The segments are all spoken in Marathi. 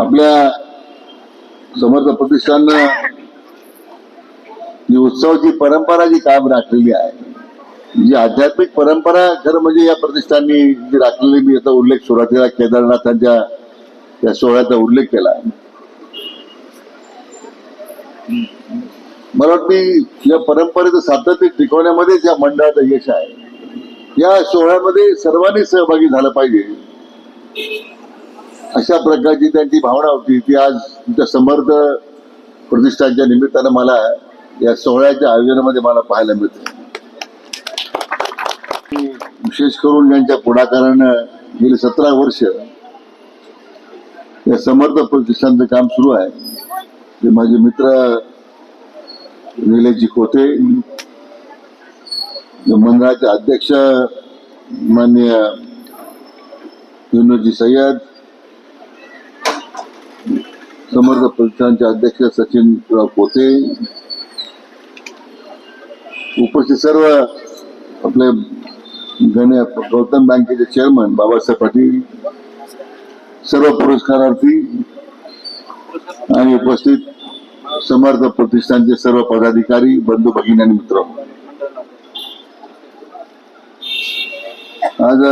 आपल्या समर्थ प्रतिष्ठाननं ही उत्सवाची परंपरा जी कायम राखलेली आहे जी आध्यात्मिक परंपरा खरं म्हणजे या प्रतिष्ठाननी जी राखलेली मी याचा उल्लेख सुरुवातीला केदारनाथांच्या त्या सोहळ्याचा उल्लेख केला. मला वाटतं या परंपरेचं सातत्य टिकवण्यामध्येच या मंडळाचं यश आहे. या सोहळ्यामध्ये सर्वांनी सहभागी झालं पाहिजे. अशा प्रकारची त्यांची भावना होती. ती आज तुमच्या समर्थ प्रतिष्ठानच्या निमित्तानं मला या सोहळ्याच्या आयोजनामध्ये मला पाहायला मिळते. विशेष करून ज्यांच्या पुढाकारानं गेली सतरा वर्ष या समर्थ प्रतिष्ठानचं काम सुरू आहे. ते माझे मित्र निलेशजी खोते मंडळाचे अध्यक्ष मान्य युनोजी सय्यद समर्थ प्रतिष्ठानचे अध्यक्ष सचिनराव पोते. उपस्थित सर्व आपले गणे गौतम बँकेचे चेअरमन बाबासाहेब पाटील सर्व पुरस्कारार्थी आणि उपस्थित समर्थ प्रतिष्ठानचे सर्व पदाधिकारी बंधू भगिनी आणि मित्र. आज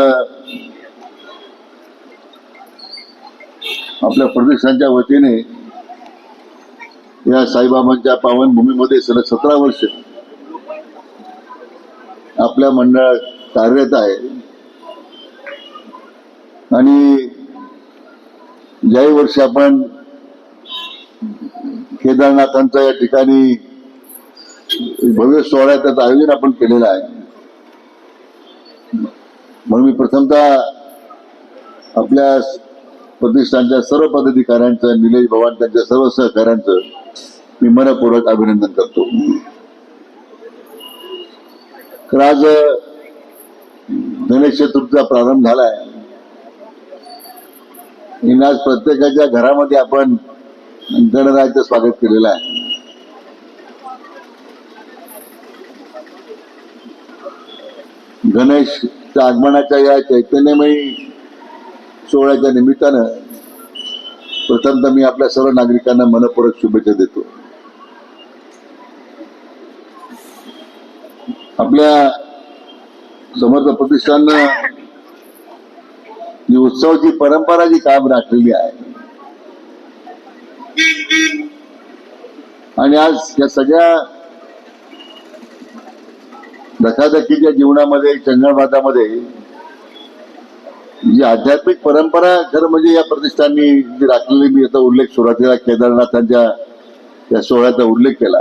आपल्या प्रदेशांच्या वतीने या साईबाबांच्या पावनभूमीमध्ये सलग सतरा वर्ष आपल्या मंडळात कार्यरत आहे. आणि ज्याही वर्षी आपण केदारनाथांचा या ठिकाणी भव्य सोहळा त्याचं आयोजन आपण केलेलं आहे. म्हणून मी प्रथमतः आपल्या प्रतिष्ठानच्या सर्व पदाधिकाऱ्यांचं निलेश भवान त्यांच्या सर्व सहकाऱ्यांचं मी मनपूर्वक अभिनंदन करतो. तर आज गणेश चतुर्थीचा प्रारंभ झालाय. आज प्रत्येकाच्या घरामध्ये आपण गणरायाचं स्वागत केलेलं आहे. गणेशच्या आगमनाच्या या चैतन्यमयी सोहळ्याच्या निमित्तानं प्रथमतः मी आपल्या सर्व नागरिकांना मनपूर्वक शुभेच्छा देतो. आपल्या समर्थ प्रतिष्ठाननं जी उत्सवाची परंपरा जी काम राखलेली आहे. आणि आज या सगळ्या धकाधकीच्या जीवनामध्ये चंगळवादामध्ये ही आध्यात्मिक परंपरा खरं म्हणजे या प्रतिष्ठाननी जी राखलेली मी याचा उल्लेख सुरुवातीला केदारनाथांच्या त्या सोहळ्याचा उल्लेख केला.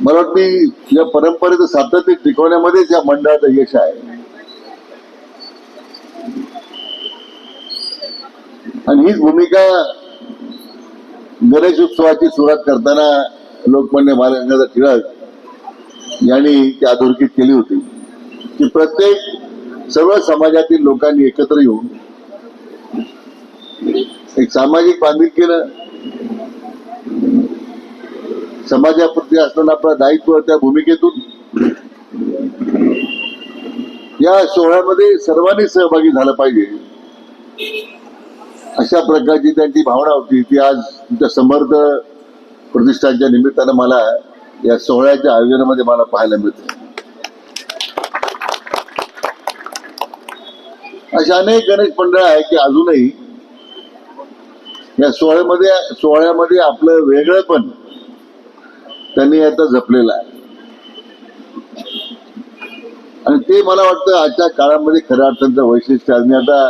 मला वाटतं या परंपरेचं सातत्य टिकवण्यामध्येच या मंडळाचं यश आहे. आणि हीच भूमिका गणेश उत्सवाची सुरुवात करताना लोकमान्य महाराजांचा टिळक यांनी ती अधोरेखित केली होती. की प्रत्येक सर्व समाजातील लोकांनी एकत्र येऊन एक सामाजिक बांधिलकीनं समाजाप्रती असणारं आपला दायित्व त्या भूमिकेतून. या सोहळ्यामध्ये सर्वांनी सहभागी झालं पाहिजे. अशा प्रकारची त्यांची भावना होती ती आज तुमच्या समर्थ प्रतिष्ठानच्या निमित्तानं मला या सोहळ्याच्या आयोजनामध्ये मला पाहायला मिळते. अशा अनेक गणेश मंडळ आहे की अजूनही या सोहळ्यामध्ये सोहळ्यामध्ये आपलं वेगळं पण त्यांनी आता जपलेलं आहे. आणि ते मला वाटतं आजच्या काळामध्ये खऱ्या अर्थांचं वैशिष्ट्य आणि आता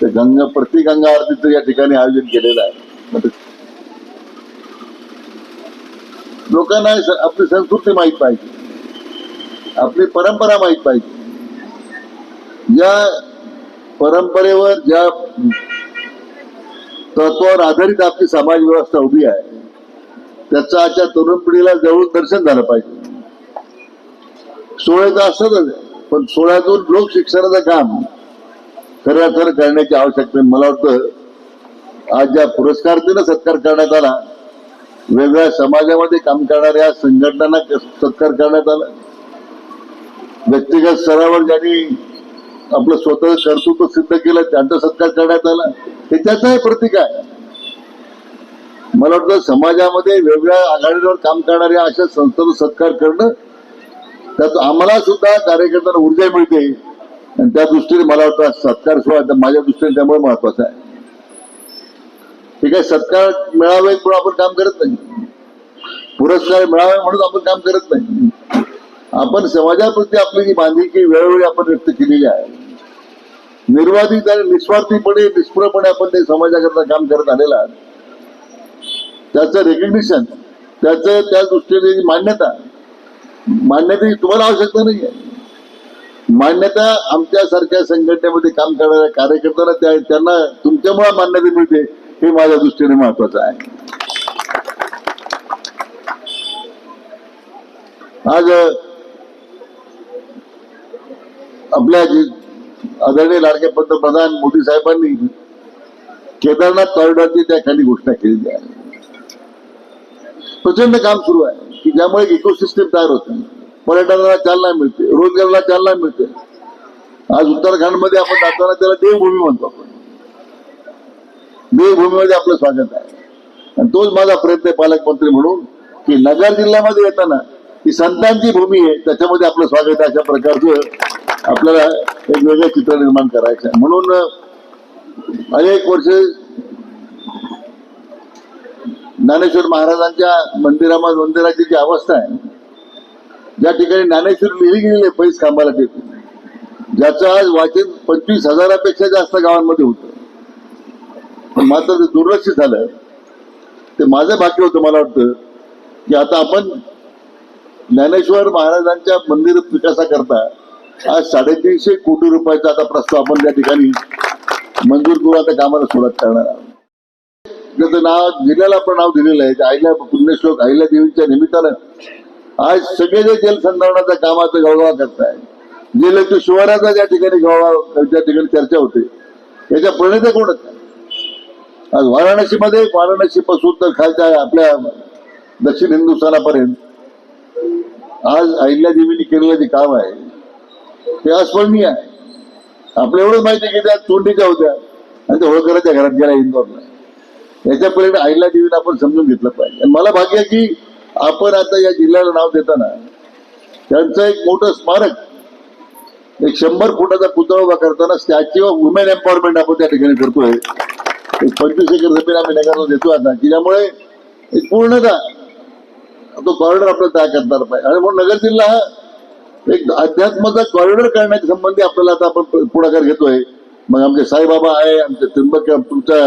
ते गंगा प्रति गंगा आरतीचं या ठिकाणी आयोजन केलेलं आहे. म्हणजे लोकांना आपली संस्कृती माहीत पाहिजे. आपली परंपरा माहीत पाहिजे. ज्या परंपरेवर ज्या तत्वावर आधारित आपली समाज व्यवस्था उभी आहे त्याचं आजच्या तरुण पिढीला जवळून दर्शन झालं पाहिजे सोहळ्याचं असतच आहे पण सोहळ्यातून लोक शिक्षणाचं काम खऱ्या खरं करण्याची आवश्यकता आहे. मला वाटतं आज ज्या पुरस्कार दिला सत्कार करण्यात आला वेगळ्या समाजामध्ये काम करणाऱ्या संघटनांना सत्कार करण्यात आला व्यक्तिगत स्तरावर ज्यांनी आपलं स्वतः कर्तृत्व सिद्ध केलं त्यांचा सत्कार करण्यात आला. हे त्याचाही प्रतीक आहे. मला वाटतं समाजामध्ये वेगवेगळ्या आघाडीवर काम करणाऱ्या अशा संस्थांचा सत्कार करणं त्यात आम्हाला सुद्धा कार्यकर्त्यांना ऊर्जा मिळते. आणि त्या दृष्टीने मला वाटतं सत्कार सोहळा माझ्या दृष्टीने त्यामुळे महत्त्वाचा आहे. ठीक आहे सत्कार मिळावे म्हणून आपण काम करत नाही. पुरस्कार मिळावे म्हणून आपण काम करत नाही. आपण समाजाप्रती आपली जी बांधिलकी वेळोवेळी आपण व्यक्त केलेली आहे. निर्वाधित आणि निस्वार्थीपणे निष्फळपणे आपण ते समाजाकरता काम करत आलेला आहात. त्याचं रेकग्निशन त्याचं त्या दृष्टीने मान्यता मान्यतेची तुम्हाला आवश्यकता नाही आहे मान्यता आमच्यासारख्या संघटनेमध्ये काम करणाऱ्या कार्यकर्त्यांना त्या त्यांना तुमच्यामुळे मान्यता मिळते हे माझ्या दृष्टीने महत्वाचं आहे आज आपल्या आदरणीय लाडके पंतप्रधान मोदी साहेबांनी केदारनाथ कॉरिडॉरची त्या खाली घोषणा केलेली आहे. प्रचंड काम सुरू आहे की ज्यामुळे इकोसिस्टम तयार होते. पर्यटनाला चालना मिळते रोजगाराला चालना मिळते. आज उत्तराखंडमध्ये आपण जाताना त्याला देवभूमी म्हणतो आपण. देवभूमीमध्ये आपलं स्वागत आहे. आणि तोच माझा प्रयत्न आहे पालकमंत्री म्हणून की नगर जिल्ह्यामध्ये येताना ही संतांची भूमी आहे त्याच्यामध्ये आपलं स्वागत आहे अशा प्रकारचं आपल्याला एक वेगळं चित्र निर्माण करायचं आहे. म्हणून अनेक वर्ष ज्ञानेश्वर महाराजांच्या मंदिरामध्ये मंदिराची जी अवस्था आहे ज्या ठिकाणी ज्ञानेश्वर लिहिली गेलेली आहे पैस खांबाला टेकून ज्याचं आज वाचन पंचवीस हजारापेक्षा जास्त गावांमध्ये होत. पण मात्र ते दुर्लक्षित झालं. ते माझं भाग्य होतं मला वाटतं की आता आपण ज्ञानेश्वर महाराजांच्या मंदिर विकासाकरता आज साडेतीनशे कोटी रुपयाचा आता प्रस्ताव आपण त्या ठिकाणी मंजूर करून आता कामाला सुरुवात करणार आहोत. त्याचं नाव जिल्ह्याला पण नाव दिलेलं आहे अहिल्या पुण्यश्लोक अहिल्या देवीच्या निमित्तानं आज सगळे जे जलसंधारणाच्या कामाचं गवगवा करताय. जिल्ह्याच्या शिवाराचा ज्या ठिकाणी गवगवा त्या ठिकाणी चर्चा होते याच्या प्रणेते कोणच आज वाराणसीमध्ये वाराणसी पासून तर खालच्या आपल्या दक्षिण हिंदुस्थानापर्यंत आज अहिल्या देवीने केलेलं जे काम आहे ते अस्मरणीय आहे. आपल्या एवढंच माहिती आहे की त्या तोंडीच्या होत्या. आणि त्या होळकराच्या घरात गेल्या इंदोरला. याच्या पलीकडे आईला देवीला आपण समजून घेतलं पाहिजे. मला भाग्य की आपण आता या जिल्ह्याला नाव देताना त्यांचं एक मोठं स्मारक एक शंभर फुटाचा पुतळा उभा करताना स्टॅच्यू ऑफ वुमेन एम्पॉवरमेंट आपण त्या ठिकाणी करतोय. एक पंचवीस एकर जमीन आम्ही नगरला देतो आता की ज्यामुळे एक पूर्णता तो कॉरिडॉर आपल्याला तयार करणार पाहिजे. आणि म्हणून नगर जिल्हा हा एक अध्यात्माचा कॉरिडॉर करण्याच्या संबंधी आपल्याला आता आपण पुढाकार घेतोय. मग आमचे साईबाबा आहे आमचे त्र्यंबक तुमच्या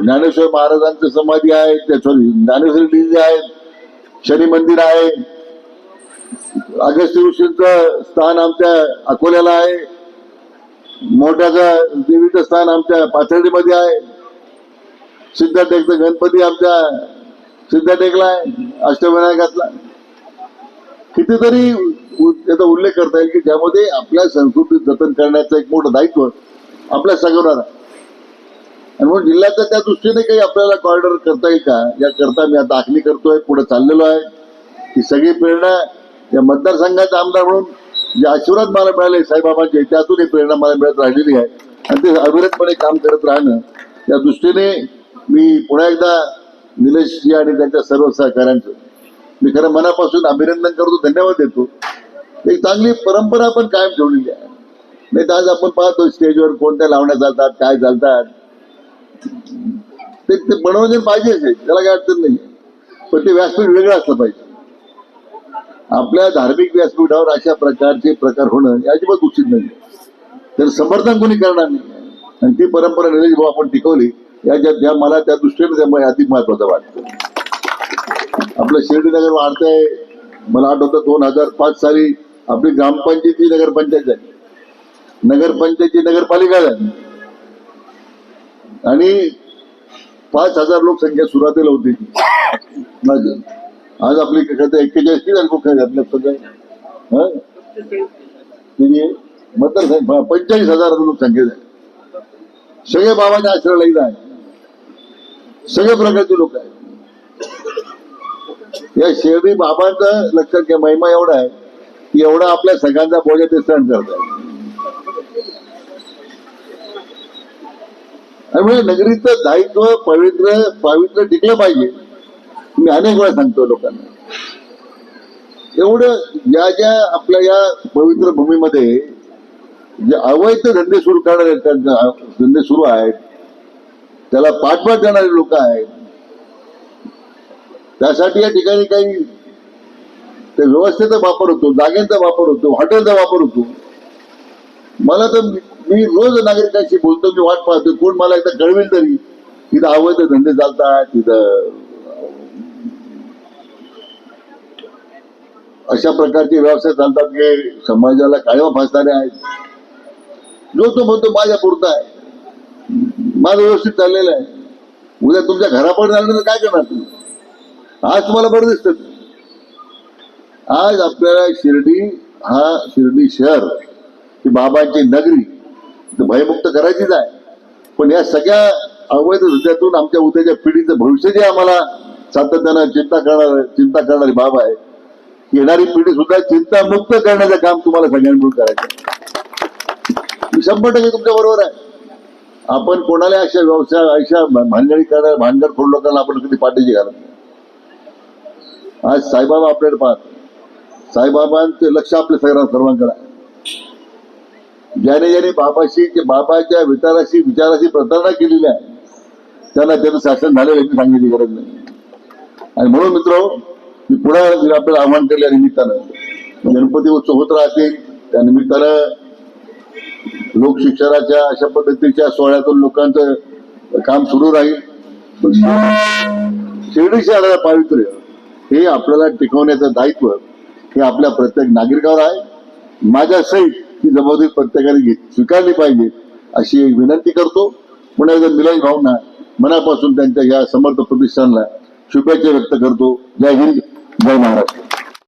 ज्ञानेश्वर महाराजांचे समाधी आहे त्या सॉरी ज्ञानेश्वरी डिजी आहे शनी मंदिर आहे. अगस्त्य ऋषींचं स्थान आमच्या अकोल्याला आहे. मोठ्याचं देवीचं स्थान आमच्या पाथर्डीमध्ये आहे. सिद्धाटेकचं गणपती आमच्या सिद्धाटेकला आहे. अष्टविनायकातला कितीतरी उ- उल्लेख करता येईल की ज्यामध्ये आपल्या संस्कृती जतन करण्याचं एक मोठं दायित्व आपल्या सगळ्यांना. आणि म्हणून जिल्ह्याच्या त्या दृष्टीने काही आपल्याला कॉरिडॉर करता येईल का? याकरता मी आता आखणी करतोय पुढे चाललेलो आहे. ही सगळी प्रेरणा या मतदारसंघाचा आमदार म्हणून जे आशीर्वाद मला मिळाले साईबाबांचे त्यातून ही प्रेरणा मला मिळत राहिलेली आहे. आणि ते अविरतपणे काम करत राहणं या दृष्टीने मी पुन्हा एकदा निलेशजी आणि त्यांच्या सर्व सहकाऱ्यांचं मी खरं मनापासून अभिनंदन करतो धन्यवाद देतो. एक चांगली परंपरा आपण कायम ठेवलेली आहे. नाही तर आज आपण पाहतो स्टेजवर कोणत्या लावण्या चालतात काय चालतात. ते ते मनोरंजन पाहिजेच आहे त्याला काय अडचण नाही. पण ते व्यासपीठ वेगळं असलं पाहिजे. आपल्या धार्मिक व्यासपीठावर अशा प्रकारचे प्रकार होणं हे अजिबात उचित नाही. तर समर्थन कोणी करणार नाही. आणि ती परंपरा निलेश भाऊ आपण टिकवली याच्यात मला त्या दृष्टीने त्यामुळे अधिक महत्वाचं वाटतं. आपलं शिर्डीनगर वाढतंय. मला आठवतं दोन हजार पाच साली आपली ग्रामपंचायती नगरपंचायत झाली. नगरपंचायती नगरपालिका झाली. आणि पाच हजार लोकसंख्या सुरुवातीला होती. आज आपली कसं एक्केचाळीस किती झाली लोकसंख्या आपल्या पंचेचाळीस हजार लोकसंख्या झाली सगळे बाबांच्या आश्रयाला इथं आहे सगळे प्रकारचे लोक आहेत. या शिर्डी बाबांचा लक्षात घ्या महिमा एवढा आहे की एवढा आपल्या सगळ्यांचा बोजा ते सहन करत आहे नगरीचं दायित्व पवित्र पावित्र टिकलं पाहिजे. मी अनेक वेळा सांगतो लोकांना. एवढं ज्या ज्या आपल्या या पवित्र भूमीमध्ये जे अवैध धंदे सुरू करणारे धंदे सुरू आहेत त्याला पाठबळ देणारे लोक आहेत त्यासाठी या ठिकाणी काही ते व्यवस्थेचा वापर होतो जागेचा वापर होतो हॉटेलचा वापर होतो. मला तर मी- रोज नागरिकांशी बोलतो मी वाट पाहतो कोण मला एकदा कळवेल तरी. तिथं अवैध धंदे चालतात तिथं अशा प्रकारचे व्यवसाय चालतात हे समाजाला काळवा फासणारे आहेत. जो तो म्हणतो माझ्या पुरता आहे. माझं व्यवस्थित चाललेलं आहे. उद्या तुमच्या घरापर्यंत आलं तर काय करणार तुम्ही? आज तुम्हाला बरं दिसत. आज आपल्याला शिर्डी हा शिर्डी शहर ही बाबांची नगरी भयमुक्त करायचीच आहे. पण या सगळ्या अवैध धंद्यातून आमच्या उद्याच्या पिढीचं भविष्य जे आम्हाला सातत्यानं चिंता करणार चिंता करणारी बाब आहे. येणारी पिढी सुद्धा चिंतामुक्त करण्याचं काम तुम्हाला सगळ्यांनी मिळून करायचं मी शंभर टक्के तुमच्या बरोबर आहे. आपण कोणाला अशा व्यवसाय अशा भानगडी करणार भानगड लोकांना आपण कधी पाठीची घालत नाही. आज साईबाबा आपल्याकडे पाहत. साईबाबांचे लक्ष आपल्या सगळ्या सर्वांकडे आहे. ज्याने ज्याने बाबाशी बाबाच्या विचाराशी विचाराशी प्रतारणा केलेली आहे त्यांना त्याचं शासन झालेलं याची सांगितली गरज नाही. आणि म्हणून मित्र मी पुन्हा आपल्याला आव्हान केल्या निमित्तानं. गणपती उत्सव होत राहतील त्या निमित्तानं लोकशिक्षणाच्या अशा पद्धतीच्या सोहळ्यातून लोकांचं काम सुरू राहील. शिर्डी शहराला पावित्र्य. हे आपल्याला टिकवण्याचं दायित्व हे आपल्या प्रत्येक नागरिकावर आहे. माझ्या सहित ही जबाबदारी प्रत्येकाने स्वीकारली पाहिजे अशी एक विनंती करतो. पुन्हा एकदा मिलन भावना मनापासून त्यांच्या या समर्थ प्रतिष्ठानला शुभेच्छा व्यक्त करतो. जय हिंद जय महाराष्ट्र.